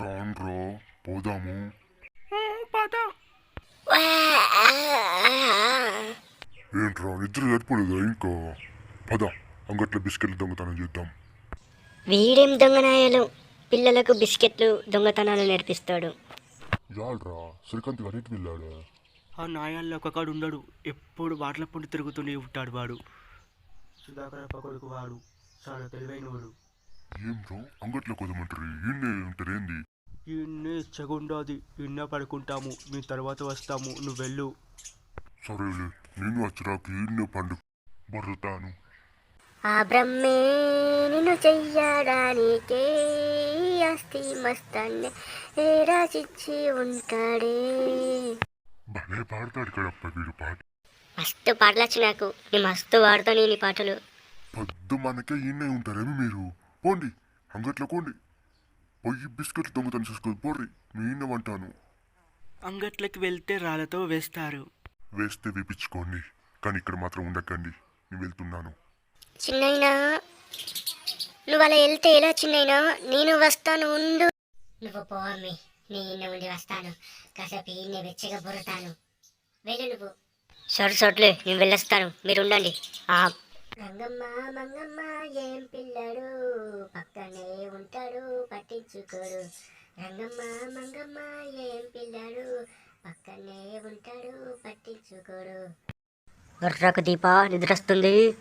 రాన్రా పోదాము పద ఏంట్రా నిద్ర సరిపోలేదా ఇంకా? పద అంగట్లో బిస్కెట్లు దొంగతనం చేద్దాం. వీడేం దొంగనాయాలు? పిల్లలకు బిస్కెట్లు దొంగతనాలు నేర్పిస్తాడు. యాడ్రా శ్రీకాంత్ గారు ఎటు వెళ్ళాడు? ఆ నాయాల్లో ఒకకాడు ఉండడు. ఎప్పుడు బాటల పొండి తిరుగుతూనే ఉంటాడు వాడు. సుధాకర్ అప్ప కొడుకు వాడు. చాలా తెలివైన వాడు ఏంట్రా? అంగట్లో కొదమంటారు. ఈయనే ఉంటారు ఏంది? ఈయన్నే చెగుండాది. ఇన్న పడుకుంటాము. మీ తర్వాత వస్తాము. నువ్వు వెళ్ళు. సరేలే. నేను అచ్చరాకి ఈయనే పండు బర్రుతాను. ఆ బ్రహ్మే నిన్ను చెయ్యడానికే అస్థి మస్తాన్ని రాసిచ్చి ఉంటాడే. భలే పాడతాడు కడప్ప వీడు పాట. మస్తు పాటలు వచ్చి నాకు. నేను మస్తు వాడతాను నీ పాటలు. పొద్దు మనకే ఈయనే ఉంటారేమి మీరు? పోండి అంగట్లో కోండి పొయ్యి బిస్కెట్లు దొంగతనం చేసుకోదు పోర్రి నేను అంటాను అంగట్లకి వెళ్తే రాళ్ళతో వేస్తారు. వేస్తే వేపించుకోండి కానీ ఇక్కడ మాత్రం ఉండకండి నేను వెళ్తున్నాను. చిన్నైనా నువ్వు అలా వెళ్తే ఎలా చిన్నైనా నేను వస్తాను ఉండు. నువ్వు పోవమ్మి నేను ఉండి వస్తాను. కాసేపు ఈయన వెచ్చగా బుర్రతాను. వెళ్ళు నువ్వు. సరే సొట్లే నేను వెళ్ళొస్తాను. మీరు ఉండండి. ఆ. రంగమ్మ మంగమ్మ ఏం పిల్లడు. పక్కనే ఉంటాడు పట్టించుకోడు. రంగమ్మ మంగమ్మ ఏం పిల్లాడు? పక్కనే ఉంటాడు పట్టించుకోడు. గర్రకు దీప నిద్రస్తుంది.